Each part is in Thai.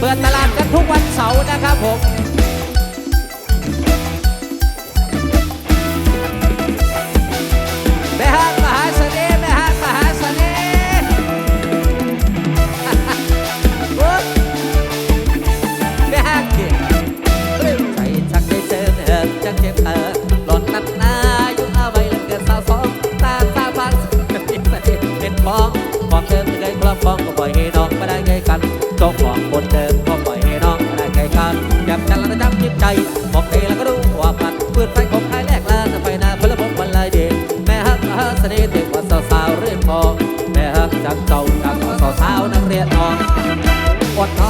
เปิดตลาดกันทุกวันเสาร์นะครับผม บอกเองแล้วก็รู้ว่ามัดเปื้อนไปของไทยแลกลาจะไปนาพลบวันลายเด็กแม่ฮักฮัาเสน่ห์เด็กว่าสาวสเรียนพอแม่ฮักจังเจ้าจังสาวสาวนักเรียนอ่อนอดนอน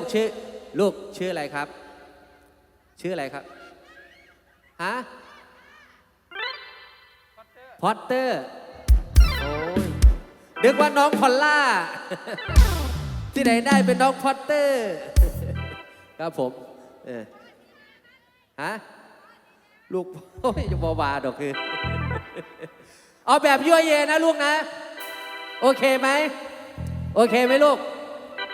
กชื่อลูกชื่ออะไรครับ ชื่ออะไรครับฮะพอตเตอร์โอ้ยนึกว่าน้องพอลล่า ที่ไหนได้เป็นน้องพอตเตอร์ ครับผมเออฮะลูกโอ้ยจะบาวาดอกคือ เอาแบบยั่วเยนะลูกนะ โอเคไหม โอเคไหมลูก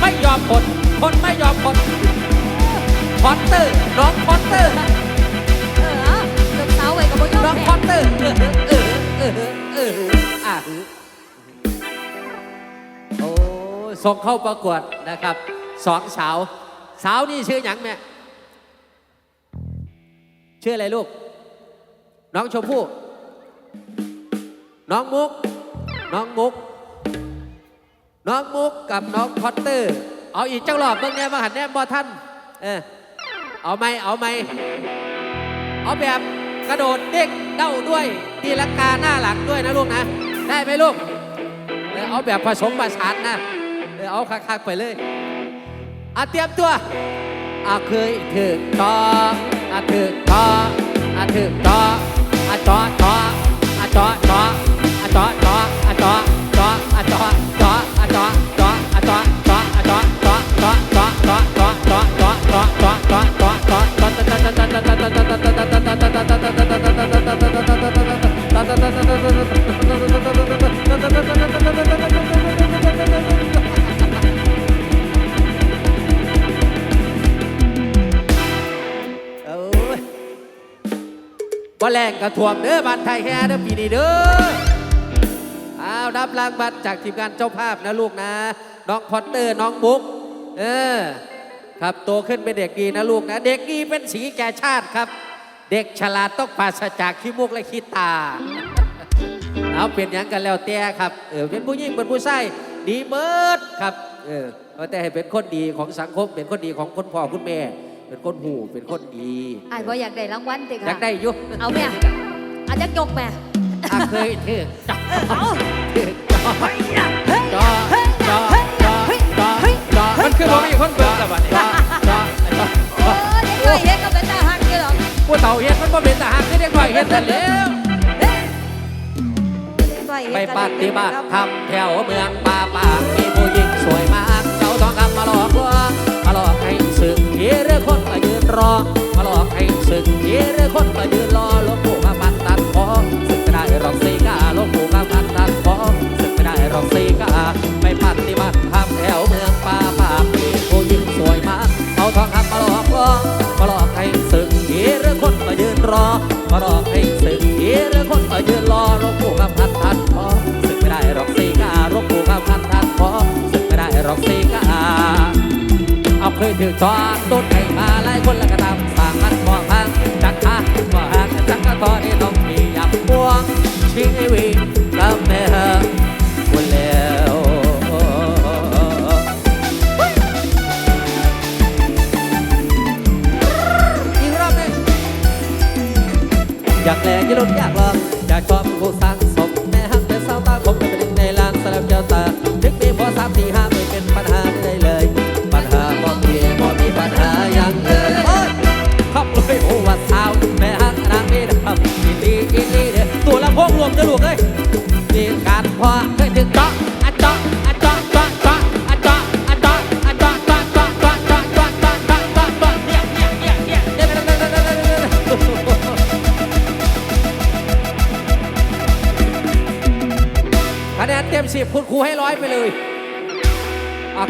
ไม่ยอมคนคนไม่ยอมคนพอตเตอร์น้องพอตเตอร์เออเอาเกือบเสาไว้กับบ่ยอมน้องแพ้อตเตอร์เออเออเออเอออะโอ้ส่งเข้าประกวดนะครับสองสาวสาวนี่ชื่อหยังแม่ชื่ออะไรลูก น้องชมพู่น้องมุก น้องมุก น้องมุกกับน้องพอตเตอร์ เอาอีกเจ้ารอบเบิ่งแน่มาหันแน่บอท่านเออเอาไหมเอาไหมเอาแบบกระโดดเด้งเด้าด้วยตีลังกาหน้าหลังด้วยนะลูกนะ ได้ไหมลูกเออเอาแบบผสมผสานนะเออเอาคักๆไปเลยอาเตรียมตัวอาเคยถึกจออาถึกจออาถึกจออาจอจออาจอ บ่แรงกระถ่วมเด้อบ้านไทยแฮ่เด้อปีนี้เด้ออ้าวรับรางวัลจากทีมงานเจ้าภาพนะลูกนะ น้องพอตเตอร์น้องบุ๊กเออ ครับโตขึ้นเป็นเด็กดีนะลูกนะ เด็กดีเป็นสีแก่ชาติครับ เด็กฉลาดต้องปราศจากขี้มุกและขี้ตา เอาเป็นอย่างกันแล้วแต่ครับเออเป็นผู้หญิงเป็นผู้ชายดีเมิดครับเออเอาแต่ให้เป็นคนดีของสังคม เป็นคนดีของคุณพ่อคุณแม่ เป็นคนหูเป็นคนดีไอ้ายบ่อยากได้รางวัลติค่ะอยากได้อยุเอาแม่อาจจะยกแม่อาเคยถือจอเอา คือบ่มีคนเบิ่งแล้วบัดนี้จอจอจอโอ้เด็กน้อยเฮ็ดก็เป็นตาหักอยู่หรอกผู้เฒ่าเฮ็ดมันบ่เป็นทหารคือเด็กน้อยเฮ็ดนั่นแหล้วเด็กน้อยเฮ็ดไปก็ปดีฏิบัติธรรมแถวเมืองป่าป่ามีผู้หญิงสวยมากเจ้าทองคำมาหลอกลวงมาหลอกให้สึกเฮเรือคนมายืนรอมาหลอกให้สึกเฮเรือคนมายืนรอหลวง อกให้สึกเฮเรือคนมายืนรอหลวงปู่มาปัดทัดพอสึกไม่ได้หรอกสีกาหลวงปู่มาปัดทัดพอสึกไม่ได้หรอกสีกาเอาเคยถือจอดต้นให้มาหลายคนและก็ตามสั่งมันมองทางจักหาว่าหางจักกะตอนี่ต้องมีอยากพวงชีวิตากแลกินรถอยากลองอยากชอบผู้สร้างสมแม่ฮักแต่สาวตาคมเป็นประเด็นในลางสลับเจ้าตาถึงมีพอสามสี่ห้าไม่เป็นปัญหาได้เลย ปัญหาบ่มีบ่มีปัญหาอย่างเดิมขับเลยโอ้ว่าสาวแม่ฮักนางนี่นะครับอีลีอีลีเด้อตัวลำโพงรวมจะหลวกเลย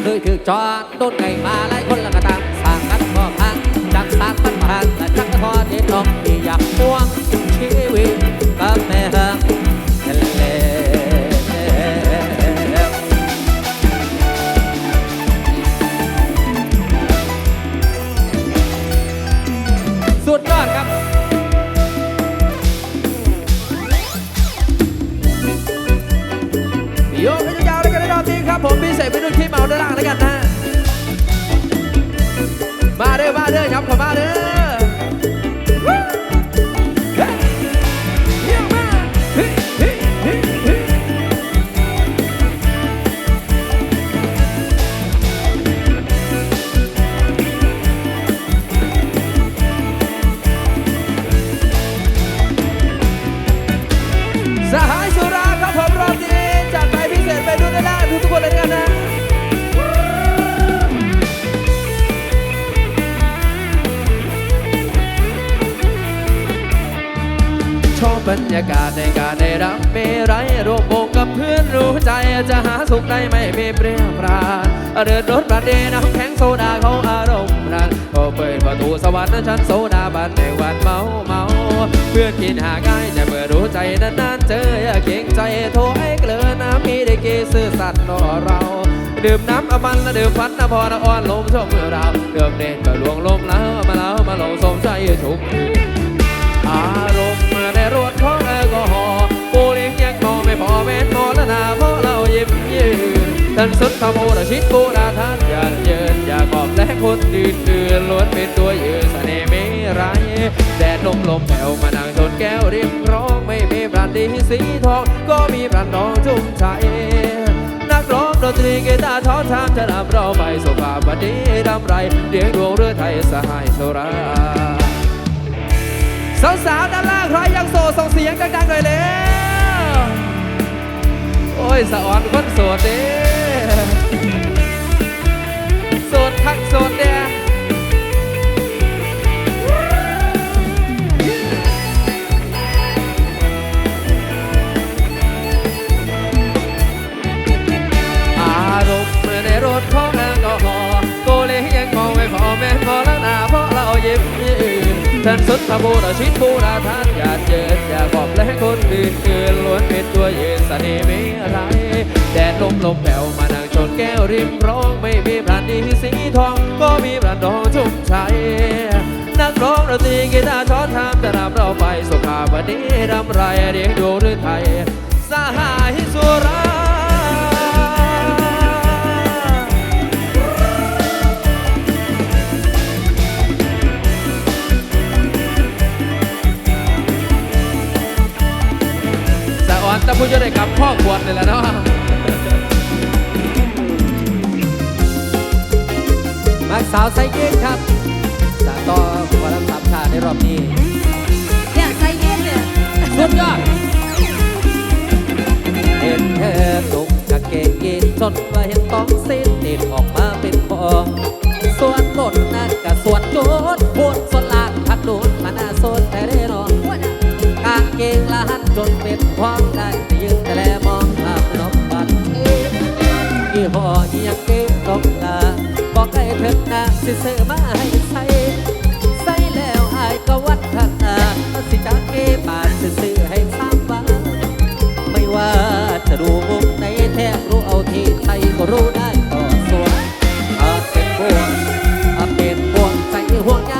เคยถือจอดโดนไก่มาหลายคนและก็ตามสร้างกันพอพังจากสร้างพันพันและจักกระทอเด็ดน้องที่อยากพ่วงชีวิตกับแม่ ราครับผมรอบนี้จัดไปพิเศษไปด้วยนะทุกทุกคนเลยกันนะชอบบรรยากาศในการได้รับเมไรยรวมวงกับเพื่อนรู้ใจจะหาสุขได้ไม่มีเปรี้ยวปราณเดินรถประเดน้ำแข็งโซดาเขาอารมณ์รัน ก็เปิดประตูสวรรค์นั้นฉันโซดาบันในวันเมาเมาเพื่อนกินหาง่ายแต่เมื่อรู้ใจนานๆเจออย่าเก่งใจโทรให้เกลือน้ำมีได้เกซื่อสัตย์นอเราดื่มน้ำอมันและดื่มฟันนพอนอ่อนลมชมเมื่อเราเดิมเด่นก็ลวงลมแล้วมาแล้วมาลงสมใจชุบอารมณ์ในรถของแอลกอฮอล์กูเลี้ยงยังมองไม่พอเม็นมอละนาเพราะเรายิ้มยืนท่านสุดขโมยชิดกูนาท่านยันเยิ นอยากขอบและคนดืนดืนล้วนเป็นตัวยืนเสน่ห์ไม่ไรแดดลมลมแผ่วมานั่งชนแก้วริมร้องไม่มีบรันดีสีทอง ก็มีบรันทองจุ่มใจนักร้องดนตรีกีตาร์ท้อนทามจะนำเราไปสู่ความวันนี้ดำไรเรียงดวงเรือไทยสหายโซราสาวๆด้านล่างใครยังโสดส่งเสียงดังๆหน่อยเลยโอ้ยสะอ่อนคนโสดเด้ คักโสดเด้อารมณ์ในรถของแอลกอฮอล์โกเลยังมองไม่พอแม่พอแล้วนาเพราะเรายิ้มยืนท่านสุดขบูรชิดบูราทานอยากเยินอยากบอกและคนอื่นคืนล้วนเป็นตัวยืนสน่ห์ไม่ไรแดดลมลมแผ่วมานั่งช นแก้วริมร้องไม่มีประณีสีทอง ก็มีประดองชุ่มชัยนักร้องดนตรีกีตาร์ช้อนทำจะนำเราไปสุขาวดีรำไรเรียงดูหรือไทย สหายสุรานตะพูดจได้กับพ่อขวดเลยแล้วเนาะ สาวไซยืนครับสาต่อวาระสามชาในรอบนี้เนี่ยไซเย็นเนี่ยสุดยอดเห็นเธอตุกกะเกงยีนจนว่าเห็นต้องสิ้นเด็ดออกมาเป็นพอส่วนหมดนั่นก็ส่วนโจดพูดสลากพักดูดมาหน้าโซนแต่ได้นอนกางเกงละหันจนเป็นพร้อมได้ยืนแต่แลมองภาพน้อง บ่ยังเก็บตกตาบอกให้เถิดนะสิเสือมาให้ใส่ใส่แล้วอายก็วัดทันนาสิจักเก็บาทสิซื้อให้สาว่าไม่ว่าจะรู้มุกในแทบรู้เอาที่ใครก็รู้ได้ต่อส่วนอาเป็นพวงอาเป็นพวงใจห่วงยา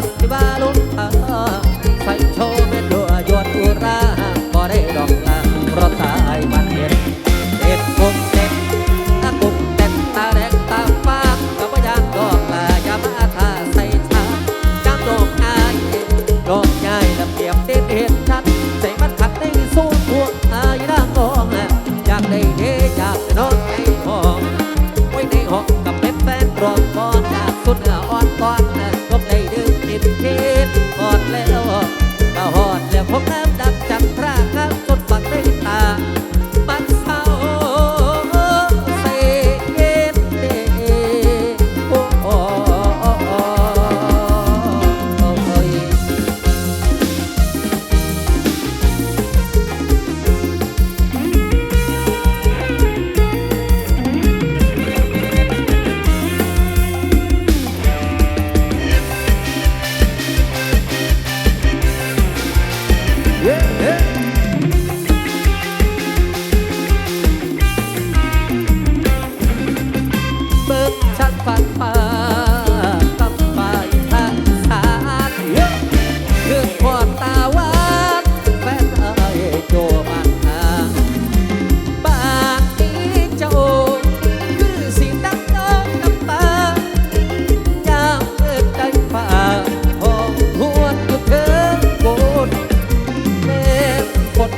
tovább válok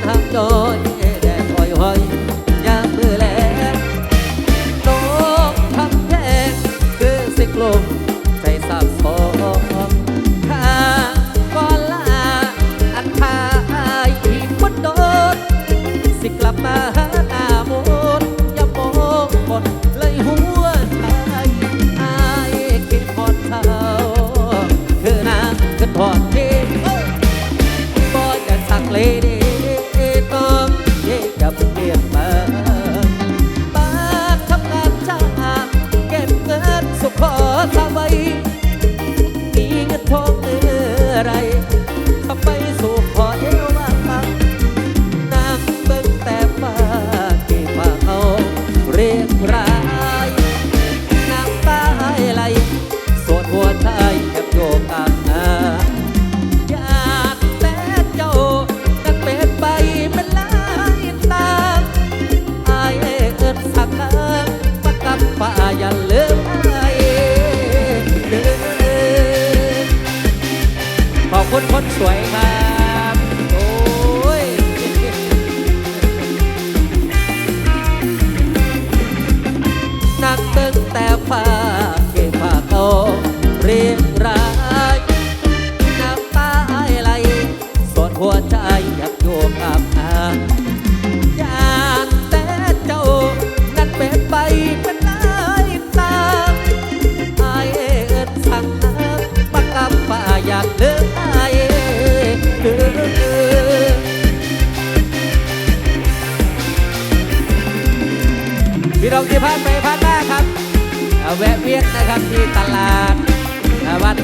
have done.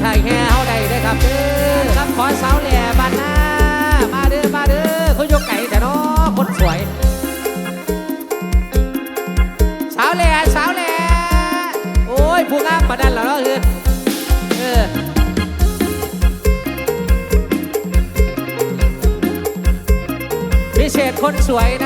ได้แห่เอาได้ได้ครับเด้อครับขอสาวแหล่บ้านหน้ามาเด้อมาเด้อเขายกไก่แต่น้อคนสวย สาวแหล่สาวแหล่โอ้ยผู้งามประดันแล้วเนาะคือเออพิเศษคนสวยนะ